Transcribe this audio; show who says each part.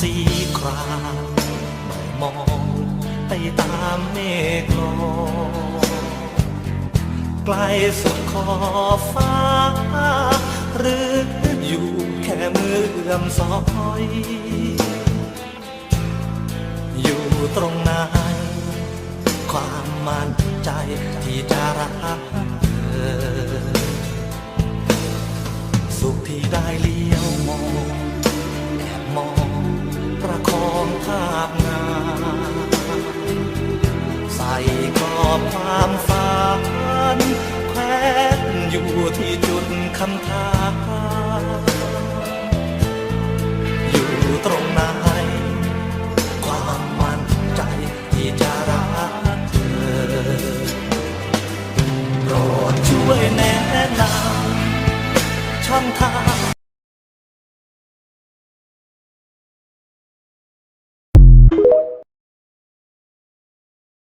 Speaker 1: สีครามไม่มองไปตามเมฆลอยไกลสุดขอบฟ้า หรืออยู่แค่มือเอื้อมซอย อยู่ตรงไหนความมั่นใจที่จะรักเธอ สุขที่ได้เลี้ยวมอง ภาพงาใส่กรอบความฝันแควนอยู่ที่จุดคำถามอยู่ตรงไหนความมั่นใจที่จะรักเธอโปรดช่วยแนะนำช่องทาง